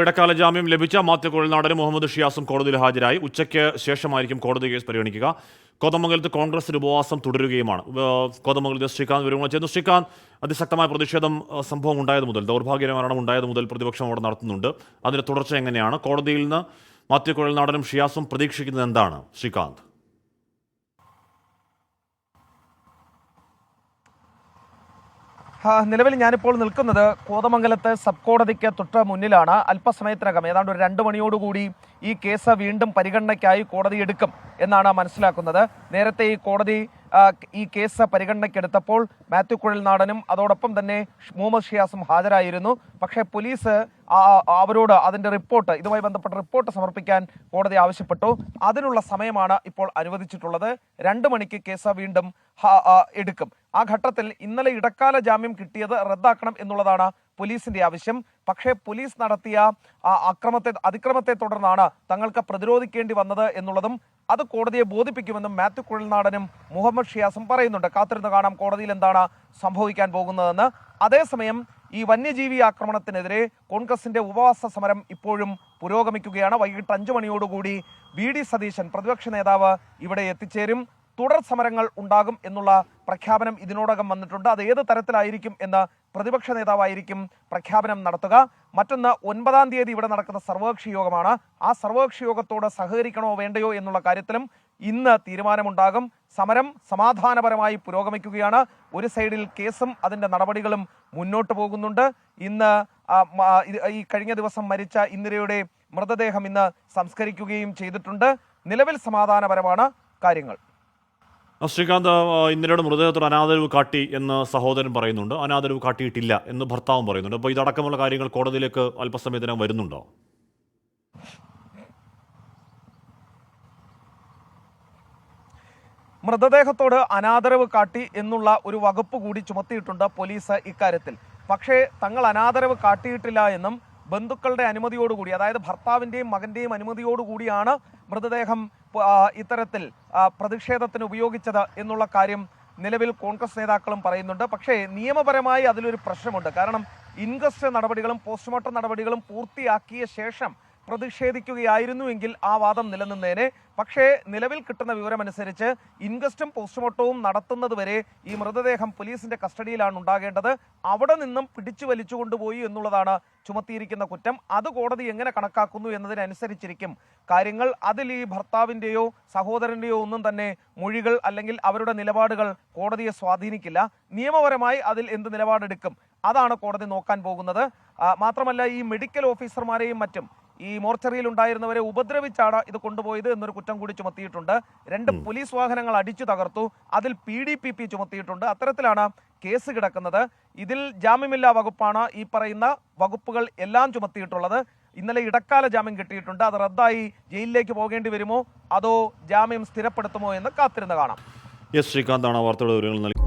ഇടക്കാല ജാമ്യം ലഭിച്ച മാത്യു കുഴൽനാടനും മുഹമ്മദ് ഷിയാസും കോടതിയിൽ ഹാജരായി. ഉച്ചയ്ക്ക് ശേഷമായിരിക്കും കോടതി കേസ് പരിഗണിക്കുക. കോതമംഗലത്ത് കോൺഗ്രസ് ഉപവാസം തുടരുകയുമാണ്. കോതമംഗലത്ത് ശ്രീകാന്ത് വിവരങ്ങൾ ചെയ്യുന്നു ശ്രീകാന്ത് അതിശക്തമായ പ്രതിഷേധം സംഭവം ഉണ്ടായത് മുതൽ ദൗർഭാഗ്യ മരണം ഉണ്ടായത് മുതൽ പ്രതിപക്ഷം അവിടെ നടത്തുന്നുണ്ട്. അതിന്റെ തുടർച്ച എങ്ങനെയാണ്? കോടതിയിൽ നിന്ന് മാത്യു കുഴൽനാടനും ഷിയാസും പ്രതീക്ഷിക്കുന്നത് എന്താണ്? ശ്രീകാന്ത്. നിലവിൽ ഞാനിപ്പോൾ നിൽക്കുന്നത് കോതമംഗലത്ത് സബ് കോടതിക്ക് തൊട്ട് മുന്നിലാണ്. അല്പസമയത്തിനകം ഏതാണ്ട് ഒരു രണ്ട് മണിയോടുകൂടി ഈ കേസ് വീണ്ടും പരിഗണനയ്ക്കായി കോടതി എടുക്കും എന്നാണ് മനസ്സിലാക്കുന്നത്. നേരത്തെ ഈ കോടതി ഈ കേസ് പരിഗണനയ്ക്കെടുത്തപ്പോൾ മാത്യു കുഴൽനാടനും അതോടൊപ്പം തന്നെ മുഹമ്മദ് ഷിയാസും ഹാജരായിരുന്നു. പക്ഷേ പോലീസ് അവരോട് അതിന്റെ റിപ്പോർട്ട് ഇതുമായി ബന്ധപ്പെട്ട റിപ്പോർട്ട് സമർപ്പിക്കാൻ കോടതി ആവശ്യപ്പെട്ടു. അതിനുള്ള സമയമാണ് ഇപ്പോൾ അനുവദിച്ചിട്ടുള്ളത്. രണ്ട് മണിക്ക് കേസ് വീണ്ടും എടുക്കും. ആ ഘട്ടത്തിൽ ഇന്നലെ ഇടക്കാല ജാമ്യം കിട്ടിയത് റദ്ദാക്കണം എന്നുള്ളതാണ് പോലീസിന്റെ ആവശ്യം. പക്ഷേ പോലീസ് നടത്തിയ ആ അക്രമത്തെ അതിക്രമത്തെ തുടർന്നാണ് തങ്ങൾക്ക് പ്രതിരോധിക്കേണ്ടി വന്നത് എന്നുള്ളതും അത് കോടതിയെ ബോധിപ്പിക്കുമെന്നും മാത്യു കുഴൽനാടനും മുഹമ്മദ് ഷിയാസും പറയുന്നുണ്ട്. കാത്തിരുന്ന് കാണാം കോടതിയിൽ എന്താണ് സംഭവിക്കാൻ പോകുന്നതെന്ന്. അതേസമയം ഈ വന്യജീവി ആക്രമണത്തിനെതിരെ കോൺഗ്രസിന്റെ ഉപവാസ സമരം ഇപ്പോഴും പുരോഗമിക്കുകയാണ്. വൈകിട്ട് അഞ്ചു മണിയോടുകൂടി വി ഡി സതീശൻ പ്രതിപക്ഷ നേതാവ് ഇവിടെ എത്തിച്ചേരും. തുടർ സമരങ്ങൾ ഉണ്ടാകും എന്നുള്ള പ്രഖ്യാപനം ഇതിനോടകം വന്നിട്ടുണ്ട്. അത് ഏത് തരത്തിലായിരിക്കും എന്ന് പ്രതിപക്ഷ നേതാവായിരിക്കും പ്രഖ്യാപനം നടത്തുക. മറ്റൊന്ന് ഒൻപതാം തീയതി ഇവിടെ നടക്കുന്ന സർവകക്ഷി യോഗമാണ്. ആ സർവകക്ഷി യോഗത്തോട് സഹകരിക്കണോ വേണ്ടയോ എന്നുള്ള കാര്യത്തിലും ഇന്ന് തീരുമാനമുണ്ടാകും. സമരം സമാധാനപരമായി പുരോഗമിക്കുകയാണ്. ഒരു സൈഡിൽ കേസും അതിന്റെ നടപടികളും മുന്നോട്ട് പോകുന്നുണ്ട്. ഇന്ന് ഈ കഴിഞ്ഞ ദിവസം മരിച്ച ഇന്ദിരയുടെ മൃതദേഹം ഇന്ന് സംസ്കരിക്കുകയും ചെയ്തിട്ടുണ്ട്. നിലവിൽ സമാധാനപരമാണ് കാര്യങ്ങൾ. ശ്രീകാന്ത് ഇന്ദിരയുടെ മൃതദേഹത്തോട് അനാദരവ് കാട്ടി എന്ന് സഹോദരൻ പറയുന്നുണ്ട്. അനാദരവ് കാട്ടിയിട്ടില്ല എന്ന് ഭർത്താവും പറയുന്നുണ്ട്. അപ്പോൾ ഇതടക്കമുള്ള കാര്യങ്ങൾ കോടതിയിലേക്ക് അല്പസമയത്തിനകം വരുന്നുണ്ടോ? മൃതദേഹത്തോട് അനാദരവ് കാട്ടി എന്നുള്ള ഒരു വകുപ്പ് കൂടി ചുമത്തിയിട്ടുണ്ട് പോലീസ് ഇക്കാര്യത്തിൽ. പക്ഷേ തങ്ങൾ അനാദരവ് കാട്ടിയിട്ടില്ല എന്നും ബന്ധുക്കളുടെ അനുമതിയോടുകൂടി അതായത് ഭർത്താവിന്റെയും മകന്റെയും അനുമതിയോടുകൂടിയാണ് മൃതദേഹം ഇത്തരത്തിൽ പ്രതിഷേധത്തിന് ഉപയോഗിച്ചത് എന്നുള്ള കാര്യം നിലവിൽ കോൺഗ്രസ് നേതാക്കളും പറയുന്നുണ്ട്. പക്ഷേ നിയമപരമായി അതിലൊരു പ്രശ്നമുണ്ട്. കാരണം ഇൻക്വസ്റ്റ് നടപടികളും പോസ്റ്റ്മോർട്ടം നടപടികളും പൂർത്തിയാക്കിയ ശേഷം പ്രതിഷേധിക്കുകയായിരുന്നുവെങ്കിൽ ആ വാദം നിലനിന്നേനെ. പക്ഷേ നിലവിൽ കിട്ടുന്ന വിവരമനുസരിച്ച് ഇൻക്വസ്റ്റും പോസ്റ്റ്മോർട്ടവും നടത്തുന്നതുവരെ ഈ മൃതദേഹം പോലീസിന്റെ കസ്റ്റഡിയിലാണ് ഉണ്ടാകേണ്ടത്. അവിടെ നിന്നും പിടിച്ചു വലിച്ചു കൊണ്ടുപോയി എന്നുള്ളതാണ് ചുമത്തിയിരിക്കുന്ന കുറ്റം. അത് കോടതി എങ്ങനെ കണക്കാക്കുന്നു എന്നതിനനുസരിച്ചിരിക്കും. കാര്യങ്ങൾ അതിൽ ഈ ഭർത്താവിന്റെയോ സഹോദരന്റെയോ ഒന്നും തന്നെ മൊഴികൾ അല്ലെങ്കിൽ അവരുടെ നിലപാടുകൾ കോടതിയെ സ്വാധീനിക്കില്ല. നിയമപരമായി അതിൽ എന്ത് നിലപാടെടുക്കും? അതാണ് കോടതി നോക്കാൻ പോകുന്നത്. മാത്രമല്ല ഈ മെഡിക്കൽ ഓഫീസർമാരെയും മറ്റും ഈ മോർച്ചറിയിൽ ഉണ്ടായിരുന്നവരെ ഉപദ്രവിച്ചാണ് ഇത് കൊണ്ടുപോയത് എന്നൊരു കുറ്റം കൂടി ചുമത്തിയിട്ടുണ്ട്. രണ്ട് പോലീസ് വാഹനങ്ങൾ അടിച്ചു തകർത്തു. അതിൽ പി ഡി പി പി ചുമത്തിയിട്ടുണ്ട്. അത്തരത്തിലാണ് കേസ് കിടക്കുന്നത്. ഇതിൽ ജാമ്യമില്ലാ വകുപ്പാണ് ഈ പറയുന്ന വകുപ്പുകൾ എല്ലാം ചുമത്തിയിട്ടുള്ളത്. ഇന്നലെ ഇടക്കാല ജാമ്യം കിട്ടിയിട്ടുണ്ട്. അത് റദ്ദായി ജയിലിലേക്ക് പോകേണ്ടി വരുമോ? അതോ ജാമ്യം സ്ഥിരപ്പെടുത്തുമോ എന്ന് കാത്തിരുന്ന് കാണാം. എസ് ശ്രീകാന്താണ് വാർത്തയുടെ വിവരങ്ങൾ നൽകി